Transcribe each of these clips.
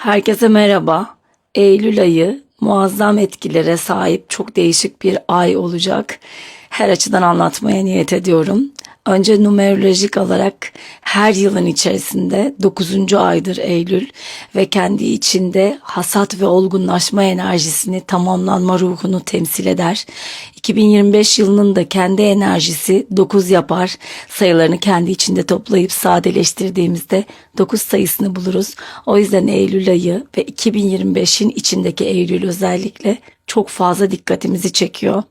Herkese merhaba. Eylül ayı muazzam etkilere sahip çok değişik bir ay olacak. Her açıdan anlatmaya niyet ediyorum. Önce numerolojik olarak her yılın içerisinde 9. aydır Eylül ve kendi içinde hasat ve olgunlaşma enerjisini, tamamlanma ruhunu temsil eder. 2025 yılının da kendi enerjisi 9 yapar. Sayılarını kendi içinde toplayıp sadeleştirdiğimizde 9 sayısını buluruz. O yüzden Eylül ayı ve 2025'in içindeki Eylül özellikle çok fazla dikkatimizi çekiyor.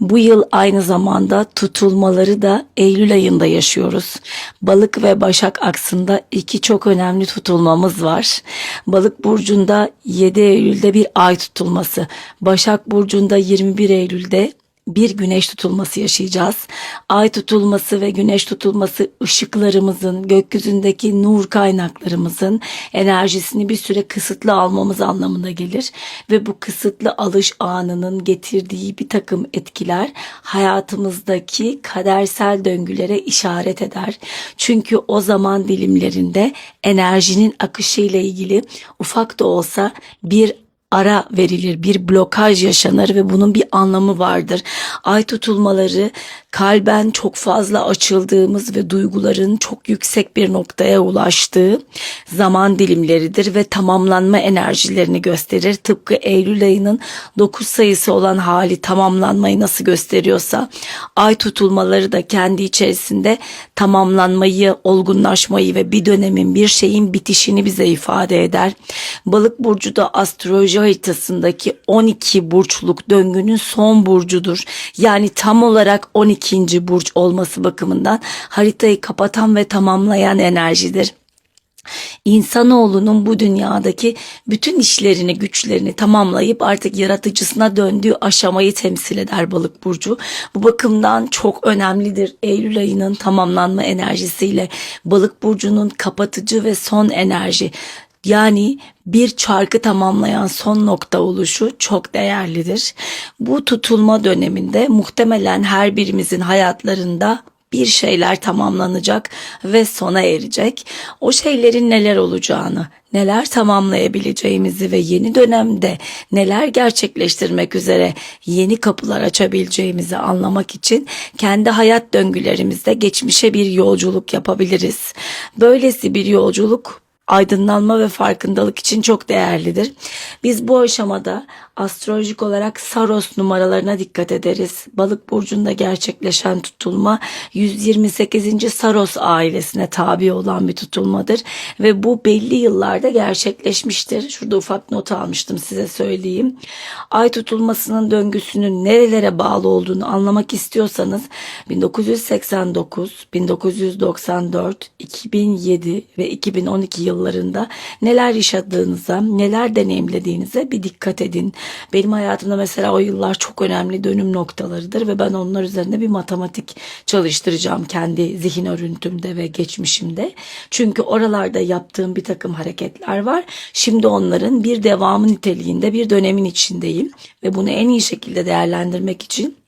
Bu yıl aynı zamanda tutulmaları da Eylül ayında yaşıyoruz. Balık ve Başak aksında iki çok önemli tutulmamız var. Balık burcunda 7 Eylül'de bir ay tutulması, Başak burcunda 21 Eylül'de bir güneş tutulması yaşayacağız. Ay tutulması ve güneş tutulması ışıklarımızın, gökyüzündeki nur kaynaklarımızın enerjisini bir süre kısıtlı almamız anlamına gelir. Ve bu kısıtlı alış anının getirdiği bir takım etkiler hayatımızdaki kadersel döngülere işaret eder. Çünkü o zaman dilimlerinde enerjinin akışı ile ilgili ufak da olsa bir ara verilir, bir blokaj yaşanır ve bunun bir anlamı vardır. Ay tutulmaları kalben çok fazla açıldığımız ve duyguların çok yüksek bir noktaya ulaştığı zaman dilimleridir ve tamamlanma enerjilerini gösterir. Tıpkı Eylül ayının 9 sayısı olan hali tamamlanmayı nasıl gösteriyorsa ay tutulmaları da kendi içerisinde tamamlanmayı, olgunlaşmayı ve bir dönemin bir şeyin bitişini bize ifade eder. Balık burcu da astroloji haritasındaki 12 burçluk döngünün son burcudur. Yani tam olarak 12. burç olması bakımından haritayı kapatan ve tamamlayan enerjidir. İnsanoğlunun bu dünyadaki bütün işlerini, güçlerini tamamlayıp artık yaratıcısına döndüğü aşamayı temsil eder balık burcu. Bu bakımdan çok önemlidir. Eylül ayının tamamlanma enerjisiyle balık burcunun kapatıcı ve son enerji yani bir çarkı tamamlayan son nokta oluşu çok değerlidir. Bu tutulma döneminde muhtemelen her birimizin hayatlarında bir şeyler tamamlanacak ve sona erecek. O şeylerin neler olacağını, neler tamamlayabileceğimizi ve yeni dönemde neler gerçekleştirmek üzere yeni kapılar açabileceğimizi anlamak için kendi hayat döngülerimizde geçmişe bir yolculuk yapabiliriz. Böylesi bir yolculuk aydınlanma ve farkındalık için çok değerlidir. Biz bu aşamada astrolojik olarak Saros numaralarına dikkat ederiz. Balık burcunda gerçekleşen tutulma 128. Saros ailesine tabi olan bir tutulmadır ve bu belli yıllarda gerçekleşmiştir. Şurada ufak not almıştım size söyleyeyim. Ay tutulmasının döngüsünün nerelere bağlı olduğunu anlamak istiyorsanız 1989, 1994, 2007 ve 2012 yıllarında neler yaşadığınıza, neler deneyimlediğinize bir dikkat edin. Benim hayatımda mesela o yıllar çok önemli dönüm noktalarıdır ve ben onlar üzerinde bir matematik çalıştıracağım kendi zihin örüntümde ve geçmişimde. Çünkü oralarda yaptığım bir takım hareketler var. Şimdi onların bir devamı niteliğinde bir dönemin içindeyim ve bunu en iyi şekilde değerlendirmek için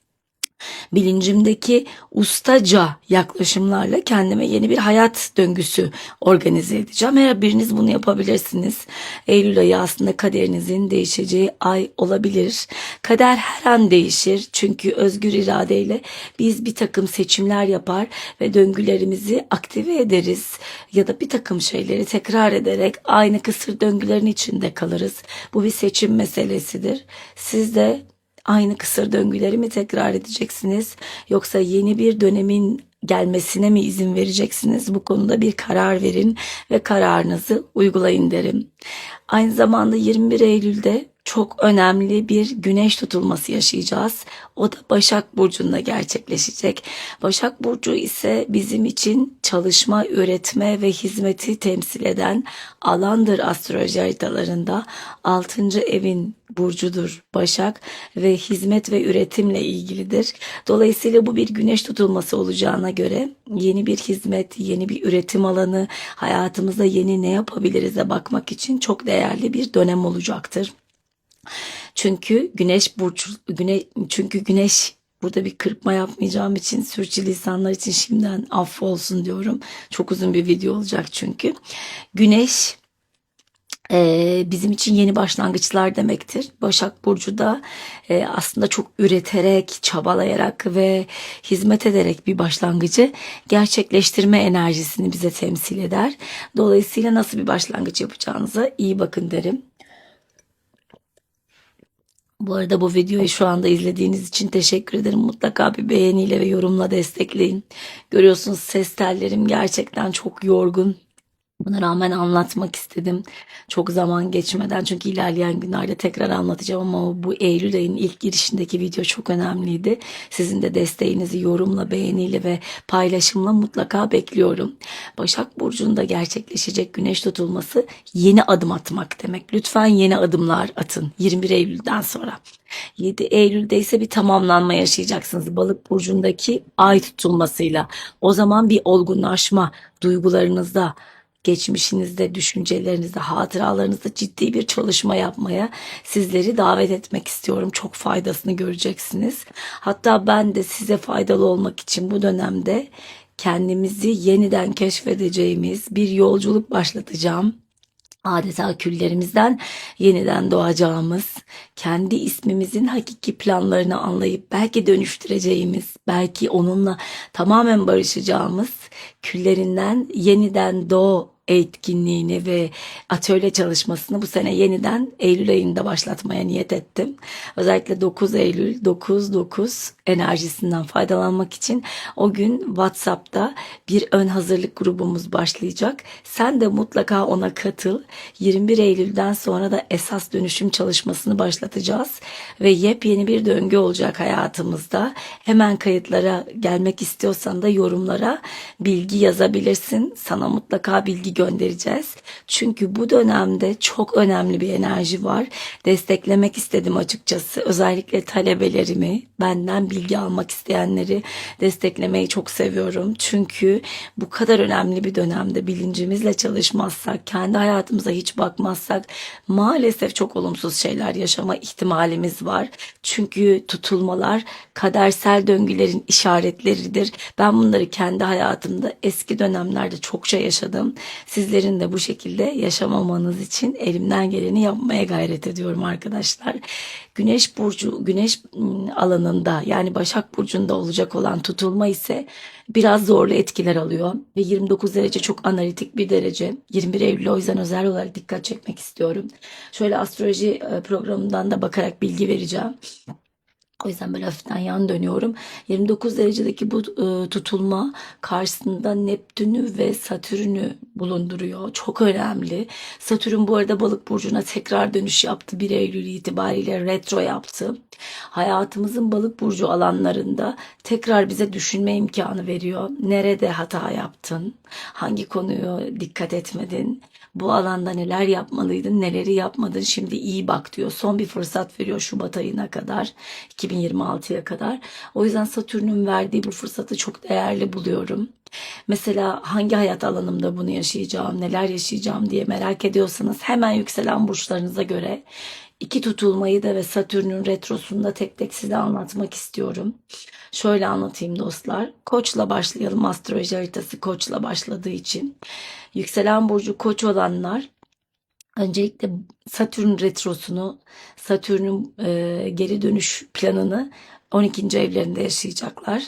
bilincimdeki ustaca yaklaşımlarla kendime yeni bir hayat döngüsü organize edeceğim. Her biriniz bunu yapabilirsiniz. Eylül ayı aslında kaderinizin değişeceği ay olabilir. Kader her an değişir. Çünkü özgür iradeyle biz bir takım seçimler yapar ve döngülerimizi aktive ederiz. Ya da bir takım şeyleri tekrar ederek aynı kısır döngülerin içinde kalırız. Bu bir seçim meselesidir. Siz de aynı kısır döngüleri mi tekrar edeceksiniz yoksa yeni bir dönemin gelmesine mi izin vereceksiniz? Bu konuda bir karar verin ve kararınızı uygulayın derim. Aynı zamanda 21 Eylül'de çok önemli bir güneş tutulması yaşayacağız. O da Başak Burcu'nda gerçekleşecek. Başak Burcu ise bizim için çalışma, üretme ve hizmeti temsil eden alandır astroloji haritalarında. 6. evin burcudur Başak ve hizmet ve üretimle ilgilidir. Dolayısıyla bu bir güneş tutulması olacağına göre yeni bir hizmet, yeni bir üretim alanı, hayatımızda yeni ne yapabiliriz'e bakmak için çok değerli bir dönem olacaktır. Çünkü güneş burç güne çünkü güneş burada bir kırpma yapmayacağım için sürçülisanlar için şimdiden affolsun diyorum. Çok uzun bir video olacak çünkü. Güneş e, bizim için yeni başlangıçlar demektir. Başak Burcu da e, aslında çok üreterek, çabalayarak ve hizmet ederek bir başlangıcı gerçekleştirme enerjisini bize temsil eder. Dolayısıyla nasıl bir başlangıç yapacağınıza iyi bakın derim. Bu arada bu videoyu şu anda izlediğiniz için teşekkür ederim. Mutlaka bir beğeniyle ve yorumla destekleyin. Görüyorsunuz ses tellerim gerçekten çok yorgun. Buna rağmen anlatmak istedim. Çok zaman geçmeden çünkü ilerleyen günlerde tekrar anlatacağım ama bu Eylül ayının ilk girişindeki video çok önemliydi. Sizin de desteğinizi yorumla, beğeniyle ve paylaşımla mutlaka bekliyorum. Başak Burcu'nda gerçekleşecek güneş tutulması yeni adım atmak demek. Lütfen yeni adımlar atın 21 Eylül'den sonra. 7 Eylül'de ise bir tamamlanma yaşayacaksınız. Balık burcundaki ay tutulmasıyla. O zaman bir olgunlaşma duygularınızda, geçmişinizde, düşüncelerinizde, hatıralarınızda ciddi bir çalışma yapmaya sizleri davet etmek istiyorum. Çok faydasını göreceksiniz. Hatta ben de size faydalı olmak için bu dönemde kendimizi yeniden keşfedeceğimiz bir yolculuk başlatacağım adeta küllerimizden yeniden doğacağımız, kendi ismimizin hakiki planlarını anlayıp belki dönüştüreceğimiz, belki onunla tamamen barışacağımız küllerinden yeniden doğ etkinliğini ve atölye çalışmasını bu sene yeniden Eylül ayında başlatmaya niyet ettim. Özellikle 9 Eylül 9-9 enerjisinden faydalanmak için o gün WhatsApp'ta bir ön hazırlık grubumuz başlayacak. Sen de mutlaka ona katıl. 21 Eylül'den sonra da esas dönüşüm çalışmasını başlatacağız ve yepyeni bir döngü olacak hayatımızda. Hemen kayıtlara gelmek istiyorsan da yorumlara bilgi yazabilirsin. Sana mutlaka bilgi göndereceğiz. Çünkü bu dönemde çok önemli bir enerji var. Desteklemek istedim açıkçası. Özellikle talebelerimi, benden bilgi almak isteyenleri desteklemeyi çok seviyorum. Çünkü bu kadar önemli bir dönemde bilincimizle çalışmazsak, kendi hayatımıza hiç bakmazsak maalesef çok olumsuz şeyler yaşama ihtimalimiz var. Çünkü tutulmalar kadersel döngülerin işaretleridir. Ben bunları kendi hayatımda eski dönemlerde çokça yaşadım. Sizlerin de bu şekilde yaşamamanız için elimden geleni yapmaya gayret ediyorum arkadaşlar. Güneş burcu, güneş alanında yani Başak burcunda olacak olan tutulma ise biraz zorlu etkiler alıyor ve 29 derece çok analitik bir derece. 21 Eylül o yüzden özel olarak dikkat çekmek istiyorum. Şöyle astroloji programından da bakarak bilgi vereceğim. O yüzden böyle hafiften yan dönüyorum. 29 derecedeki bu e, tutulma karşısında Neptün'ü ve Satürn'ü bulunduruyor. Çok önemli. Satürn bu arada balık burcuna tekrar dönüş yaptı. 1 Eylül itibariyle retro yaptı. Hayatımızın balık burcu alanlarında tekrar bize düşünme imkanı veriyor. Nerede hata yaptın? Hangi konuyu dikkat etmedin? Bu alanda neler yapmalıydın, neleri yapmadın şimdi iyi bak diyor. Son bir fırsat veriyor Şubat ayına kadar, 2026'ya kadar. O yüzden Satürn'ün verdiği bu fırsatı çok değerli buluyorum. Mesela hangi hayat alanımda bunu yaşayacağım, neler yaşayacağım diye merak ediyorsanız hemen yükselen burçlarınıza göre iki tutulmayı da ve Satürn'ün retrosunda tek tek size anlatmak istiyorum. Şöyle anlatayım dostlar. Koçla başlayalım. Astroloji haritası koçla başladığı için. Yükselen burcu koç olanlar öncelikle Satürn retrosunu, Satürn'ün e, geri dönüş planını 12. evlerinde yaşayacaklar.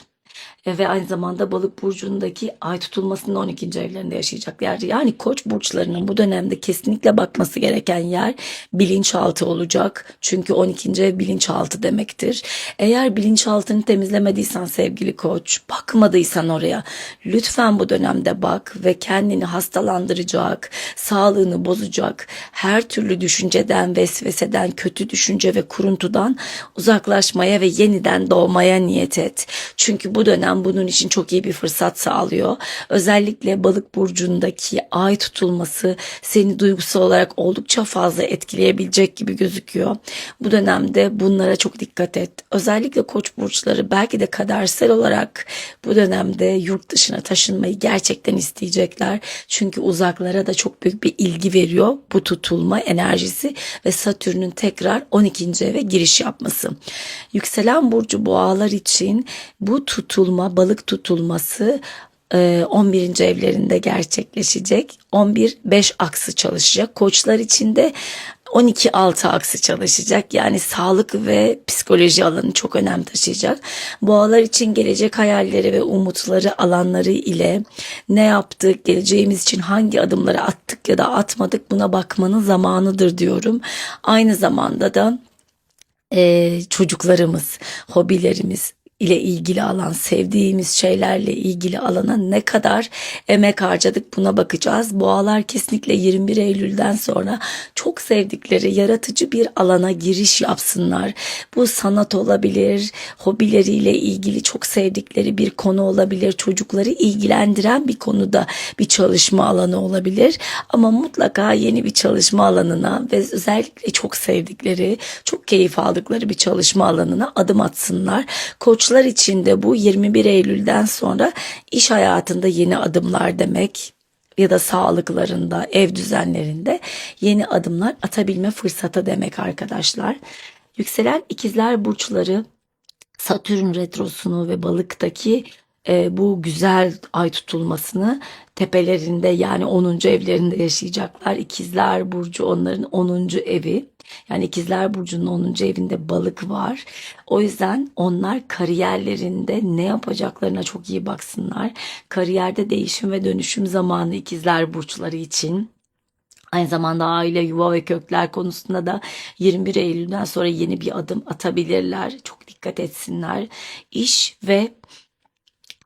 E, ve aynı zamanda balık burcundaki ay tutulmasının 12. evlerinde yaşayacaklar. Yani koç burçlarının bu dönemde kesinlikle bakması gereken yer bilinçaltı olacak. Çünkü 12. ev bilinçaltı demektir. Eğer bilinçaltını temizlemediysen sevgili koç, bakmadıysan oraya lütfen bu dönemde bak ve kendini hastalandıracak, sağlığını bozacak her türlü düşünceden, vesveseden, kötü düşünce ve kuruntudan uzaklaşmaya ve yeniden doğmaya niyet et. Çünkü bu dönem bunun için çok iyi bir fırsat sağlıyor. Özellikle balık burcundaki ay tutulması seni duygusal olarak oldukça fazla etkileyebilecek gibi gözüküyor. Bu dönemde bunlara çok dikkat et. Özellikle koç burçları belki de kadersel olarak bu dönemde yurt dışına taşınmayı gerçekten isteyecekler. Çünkü uzaklara da çok büyük bir ilgi veriyor bu tutulma enerjisi ve Satürn'ün tekrar 12. eve giriş yapması. Yükselen burcu boğalar için bu tutulma balık tutulması e, 11. evlerinde gerçekleşecek. 11-5 aksı çalışacak. Koçlar için de 12-6 aksı çalışacak. Yani sağlık ve psikoloji alanı çok önem taşıyacak. Boğalar için gelecek hayalleri ve umutları alanları ile ne yaptık, geleceğimiz için hangi adımları attık ya da atmadık buna bakmanın zamanıdır diyorum. Aynı zamanda da e, çocuklarımız, hobilerimiz ile ilgili alan, sevdiğimiz şeylerle ilgili alana ne kadar emek harcadık buna bakacağız. Boğalar kesinlikle 21 Eylül'den sonra çok sevdikleri yaratıcı bir alana giriş yapsınlar. Bu sanat olabilir, hobileriyle ilgili çok sevdikleri bir konu olabilir, çocukları ilgilendiren bir konuda bir çalışma alanı olabilir. Ama mutlaka yeni bir çalışma alanına ve özellikle çok sevdikleri, çok keyif aldıkları bir çalışma alanına adım atsınlar. Koçlar için de bu 21 Eylül'den sonra iş hayatında yeni adımlar demek ya da sağlıklarında, ev düzenlerinde yeni adımlar atabilme fırsatı demek arkadaşlar. Yükselen ikizler burçları Satürn retrosunu ve balıktaki e, bu güzel ay tutulmasını tepelerinde yani 10. evlerinde yaşayacaklar. İkizler Burcu onların 10. evi. Yani İkizler Burcu'nun 10. evinde balık var. O yüzden onlar kariyerlerinde ne yapacaklarına çok iyi baksınlar. Kariyerde değişim ve dönüşüm zamanı İkizler Burçları için. Aynı zamanda aile, yuva ve kökler konusunda da 21 Eylül'den sonra yeni bir adım atabilirler. Çok dikkat etsinler. İş ve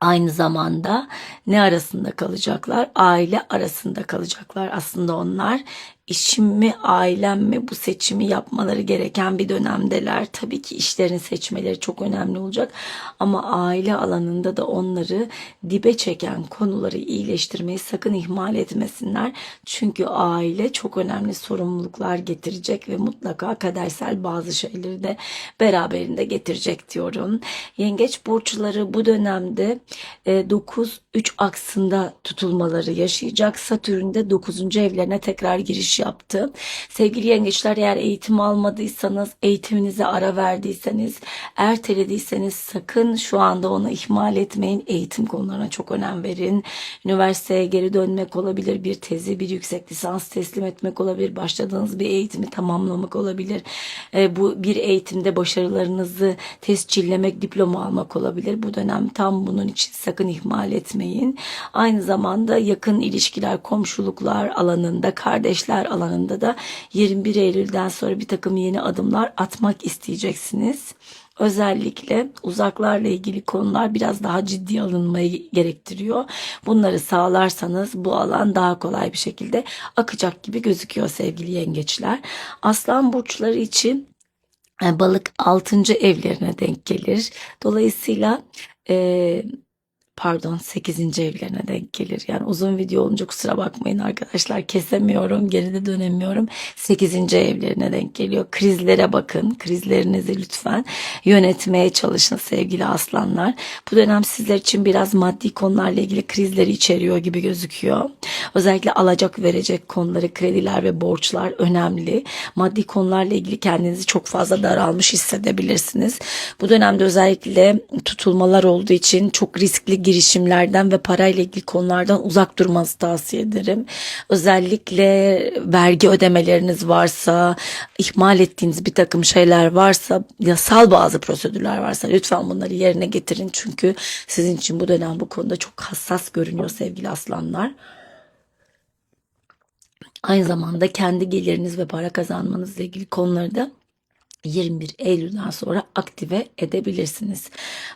aynı zamanda ne arasında kalacaklar? Aile arasında kalacaklar. Aslında onlar işim mi, ailem mi bu seçimi yapmaları gereken bir dönemdeler. Tabii ki işlerini seçmeleri çok önemli olacak. Ama aile alanında da onları dibe çeken konuları iyileştirmeyi sakın ihmal etmesinler. Çünkü aile çok önemli sorumluluklar getirecek ve mutlaka kadersel bazı şeyleri de beraberinde getirecek diyorum. Yengeç burçları bu dönemde 9-3 aksında tutulmaları yaşayacak. Satürn de 9. evlerine tekrar giriş yaptı. Sevgili yengeçler eğer eğitim almadıysanız, eğitiminize ara verdiyseniz, ertelediyseniz sakın şu anda onu ihmal etmeyin. Eğitim konularına çok önem verin. Üniversiteye geri dönmek olabilir, bir tezi, bir yüksek lisans teslim etmek olabilir, başladığınız bir eğitimi tamamlamak olabilir. E, bu bir eğitimde başarılarınızı tescillemek, diploma almak olabilir. Bu dönem tam bunun için sakın ihmal etmeyin. Aynı zamanda yakın ilişkiler, komşuluklar alanında, kardeşler alanında da 21 Eylül'den sonra bir takım yeni adımlar atmak isteyeceksiniz. Özellikle uzaklarla ilgili konular biraz daha ciddi alınmayı gerektiriyor. Bunları sağlarsanız bu alan daha kolay bir şekilde akacak gibi gözüküyor sevgili yengeçler. Aslan burçları için e, balık 6. evlerine denk gelir. Dolayısıyla e, pardon 8. evlerine denk gelir. Yani uzun video olunca kusura bakmayın arkadaşlar kesemiyorum geride dönemiyorum. 8. evlerine denk geliyor. Krizlere bakın krizlerinizi lütfen yönetmeye çalışın sevgili aslanlar. Bu dönem sizler için biraz maddi konularla ilgili krizleri içeriyor gibi gözüküyor. Özellikle alacak verecek konuları krediler ve borçlar önemli. Maddi konularla ilgili kendinizi çok fazla daralmış hissedebilirsiniz. Bu dönemde özellikle tutulmalar olduğu için çok riskli girişimlerden ve parayla ilgili konulardan uzak durmanızı tavsiye ederim. Özellikle vergi ödemeleriniz varsa, ihmal ettiğiniz bir takım şeyler varsa, yasal bazı prosedürler varsa lütfen bunları yerine getirin. Çünkü sizin için bu dönem bu konuda çok hassas görünüyor sevgili aslanlar. Aynı zamanda kendi geliriniz ve para kazanmanızla ilgili konuları da 21 Eylül'den sonra aktive edebilirsiniz.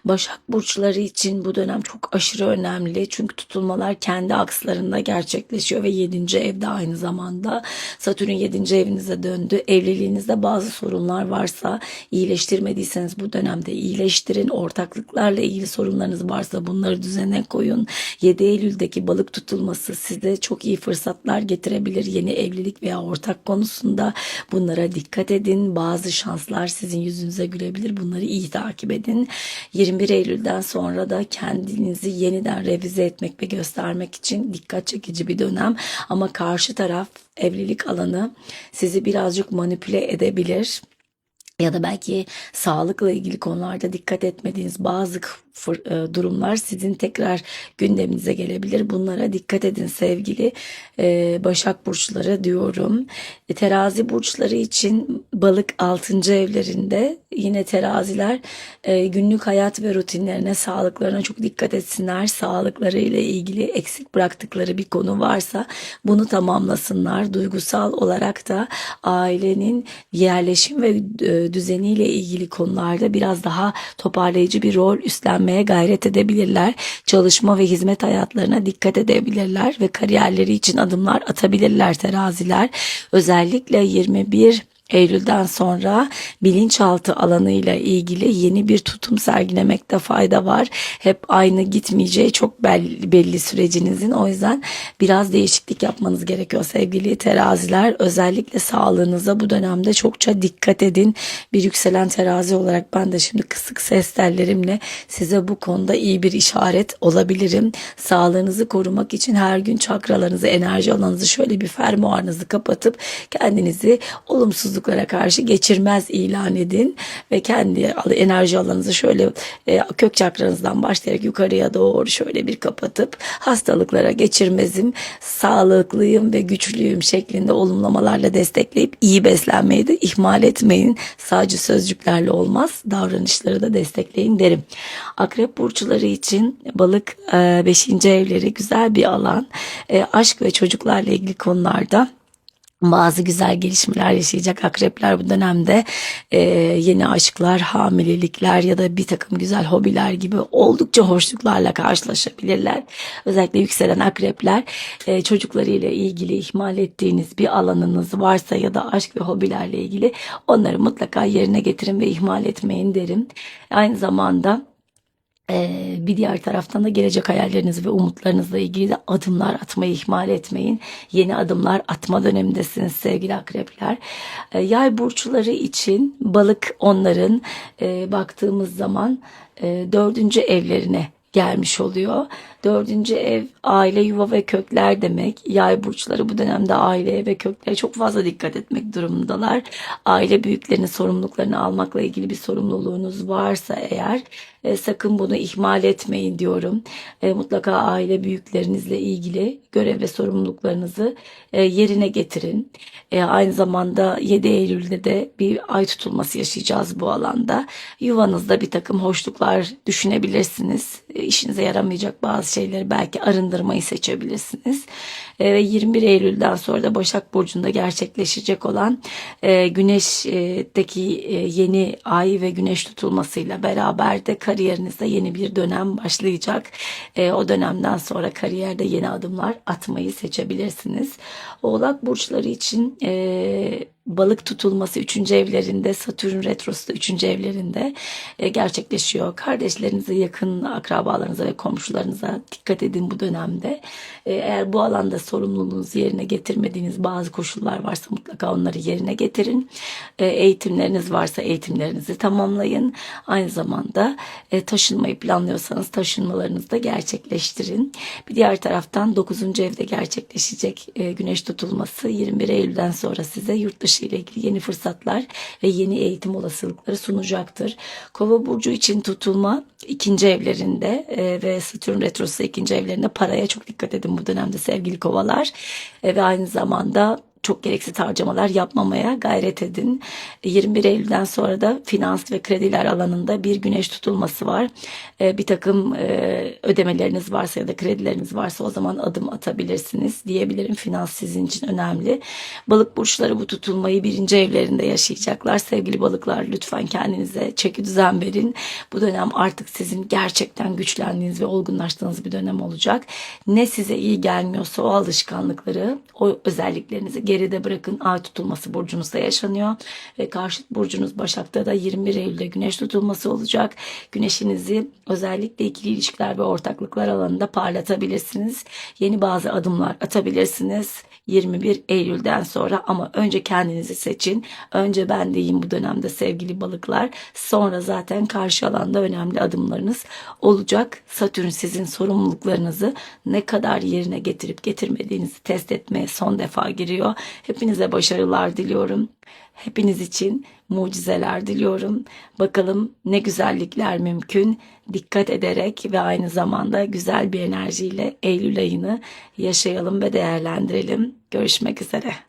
Başak burçları için bu dönem çok aşırı önemli. Çünkü tutulmalar kendi akslarında gerçekleşiyor ve 7. evde aynı zamanda Satürn 7. evinize döndü. Evliliğinizde bazı sorunlar varsa iyileştirmediyseniz bu dönemde iyileştirin. Ortaklıklarla ilgili sorunlarınız varsa bunları düzene koyun. 7 Eylül'deki balık tutulması size çok iyi fırsatlar getirebilir. Yeni evlilik veya ortak konusunda bunlara dikkat edin. Bazı şans şanslar sizin yüzünüze gülebilir. Bunları iyi takip edin. 21 Eylül'den sonra da kendinizi yeniden revize etmek ve göstermek için dikkat çekici bir dönem. Ama karşı taraf evlilik alanı sizi birazcık manipüle edebilir ya da belki sağlıkla ilgili konularda dikkat etmediğiniz bazı durumlar sizin tekrar gündeminize gelebilir. Bunlara dikkat edin sevgili e, Başak burçları diyorum. E, Terazi burçları için balık 6. evlerinde yine teraziler e, günlük hayat ve rutinlerine, sağlıklarına çok dikkat etsinler. Sağlıkları ile ilgili eksik bıraktıkları bir konu varsa bunu tamamlasınlar. Duygusal olarak da ailenin yerleşim ve e, düzeniyle ilgili konularda biraz daha toparlayıcı bir rol üstlenmeye gayret edebilirler. Çalışma ve hizmet hayatlarına dikkat edebilirler ve kariyerleri için adımlar atabilirler teraziler. Özellikle 21 Eylül'den sonra bilinçaltı alanıyla ilgili yeni bir tutum sergilemekte fayda var. Hep aynı gitmeyeceği çok belli, belli sürecinizin. O yüzden biraz değişiklik yapmanız gerekiyor sevgili teraziler. Özellikle sağlığınıza bu dönemde çokça dikkat edin. Bir yükselen terazi olarak ben de şimdi kısık ses tellerimle size bu konuda iyi bir işaret olabilirim. Sağlığınızı korumak için her gün çakralarınızı, enerji alanınızı şöyle bir fermuarınızı kapatıp kendinizi olumsuzluklara karşı geçirmez ilan edin ve kendi enerji alanınızı şöyle e, kök çakranızdan başlayarak yukarıya doğru şöyle bir kapatıp hastalıklara geçirmezim, sağlıklıyım ve güçlüyüm şeklinde olumlamalarla destekleyip iyi beslenmeyi de ihmal etmeyin. Sadece sözcüklerle olmaz. Davranışları da destekleyin derim. Akrep burçları için balık 5. evleri güzel bir alan. E, aşk ve çocuklarla ilgili konularda bazı güzel gelişmeler yaşayacak akrepler bu dönemde Ee, yeni aşklar, hamilelikler ya da bir takım güzel hobiler gibi oldukça hoşluklarla karşılaşabilirler. Özellikle yükselen akrepler e, çocuklarıyla ilgili ihmal ettiğiniz bir alanınız varsa ya da aşk ve hobilerle ilgili onları mutlaka yerine getirin ve ihmal etmeyin derim. Aynı zamanda ee, bir diğer taraftan da gelecek hayalleriniz ve umutlarınızla ilgili de adımlar atmayı ihmal etmeyin. Yeni adımlar atma dönemindesiniz sevgili akrepler. Ee, yay burçları için balık onların e, baktığımız zaman e, dördüncü evlerine gelmiş oluyor. Dördüncü ev aile, yuva ve kökler demek. Yay burçları bu dönemde aileye ve köklere çok fazla dikkat etmek durumundalar. Aile büyüklerinin sorumluluklarını almakla ilgili bir sorumluluğunuz varsa eğer e, sakın bunu ihmal etmeyin diyorum. E, mutlaka aile büyüklerinizle ilgili görev ve sorumluluklarınızı e, yerine getirin. E, aynı zamanda 7 Eylül'de de bir ay tutulması yaşayacağız bu alanda. Yuvanızda bir takım hoşluklar düşünebilirsiniz. E, işinize yaramayacak bazı şeyleri belki arındırmayı seçebilirsiniz. E, ve 21 Eylül'den sonra da Başak Burcu'nda gerçekleşecek olan e, Güneş'teki e, yeni ay ve Güneş tutulmasıyla beraber de kariyerinizde yeni bir dönem başlayacak. E, o dönemden sonra kariyerde yeni adımlar atmayı seçebilirsiniz. Oğlak burçları için balık tutulması 3. evlerinde, Satürn retrosu da 3. evlerinde e, gerçekleşiyor. Kardeşlerinize, yakın akrabalarınıza ve komşularınıza dikkat edin bu dönemde. E, eğer bu alanda sorumluluğunuzu yerine getirmediğiniz bazı koşullar varsa mutlaka onları yerine getirin. E, eğitimleriniz varsa eğitimlerinizi tamamlayın. Aynı zamanda taşınmayı planlıyorsanız taşınmalarınızı da gerçekleştirin. Bir diğer taraftan 9. evde gerçekleşecek güneş tutulması 21 Eylül'den sonra size yurt dışı ile ilgili yeni fırsatlar ve yeni eğitim olasılıkları sunacaktır. Kova burcu için tutulma ikinci evlerinde e, ve Satürn retrosu ikinci evlerinde paraya çok dikkat edin bu dönemde sevgili kovalar E, ve aynı zamanda çok gereksiz harcamalar yapmamaya gayret edin. 21 Eylül'den sonra da finans ve krediler alanında bir güneş tutulması var. Ee, bir takım e, ödemeleriniz varsa ya da kredileriniz varsa o zaman adım atabilirsiniz diyebilirim. Finans sizin için önemli. Balık burçları bu tutulmayı birinci evlerinde yaşayacaklar. Sevgili balıklar lütfen kendinize çeki düzen verin. Bu dönem artık sizin gerçekten güçlendiğiniz ve olgunlaştığınız bir dönem olacak. Ne size iyi gelmiyorsa o alışkanlıkları, o özelliklerinizi geride bırakın. Ay tutulması burcunuzda yaşanıyor ve karşıt burcunuz Başak'ta da 21 Eylül'de güneş tutulması olacak. Güneşinizi özellikle ikili ilişkiler ve ortaklıklar alanında parlatabilirsiniz. Yeni bazı adımlar atabilirsiniz. 21 Eylül'den sonra ama önce kendinizi seçin. Önce ben deyim bu dönemde sevgili balıklar. Sonra zaten karşı alanda önemli adımlarınız olacak. Satürn sizin sorumluluklarınızı ne kadar yerine getirip getirmediğinizi test etmeye son defa giriyor. Hepinize başarılar diliyorum. Hepiniz için mucizeler diliyorum. Bakalım ne güzellikler mümkün. Dikkat ederek ve aynı zamanda güzel bir enerjiyle Eylül ayını yaşayalım ve değerlendirelim. Görüşmek üzere.